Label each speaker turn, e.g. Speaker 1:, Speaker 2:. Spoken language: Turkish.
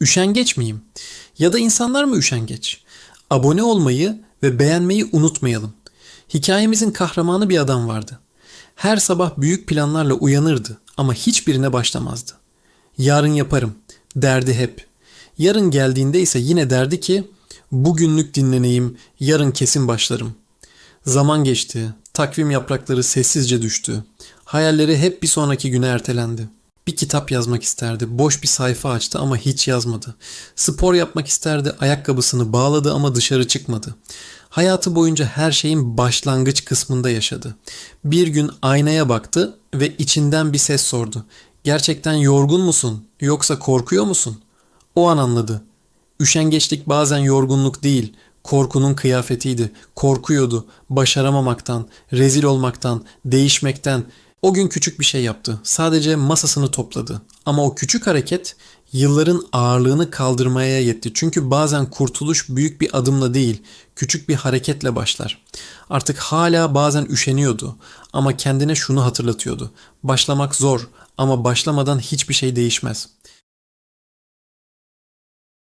Speaker 1: Üşengeç miyim? Ya da insanlar mı üşengeç? Abone olmayı ve beğenmeyi unutmayalım. Hikayemizin kahramanı bir adam vardı. Her sabah büyük planlarla uyanırdı ama hiçbirine başlamazdı. Yarın yaparım derdi hep. Yarın geldiğinde ise yine derdi ki bugünlük dinleneyim, yarın kesin başlarım. Zaman geçti, takvim yaprakları sessizce düştü. Hayalleri hep bir sonraki güne ertelendi. Bir kitap yazmak isterdi, boş bir sayfa açtı ama hiç yazmadı. Spor yapmak isterdi, ayakkabısını bağladı ama dışarı çıkmadı. Hayatı boyunca her şeyin başlangıç kısmında yaşadı. Bir gün aynaya baktı ve içinden bir ses sordu. Gerçekten yorgun musun yoksa korkuyor musun? O an anladı. Üşengeçlik bazen yorgunluk değil, korkunun kıyafetiydi. Korkuyordu, başaramamaktan, rezil olmaktan, değişmekten. O gün küçük bir şey yaptı. Sadece masasını topladı. Ama o küçük hareket yılların ağırlığını kaldırmaya yetti. Çünkü bazen kurtuluş büyük bir adımla değil, küçük bir hareketle başlar. Artık hala bazen üşeniyordu ama kendine şunu hatırlatıyordu. Başlamak zor ama başlamadan hiçbir şey değişmez.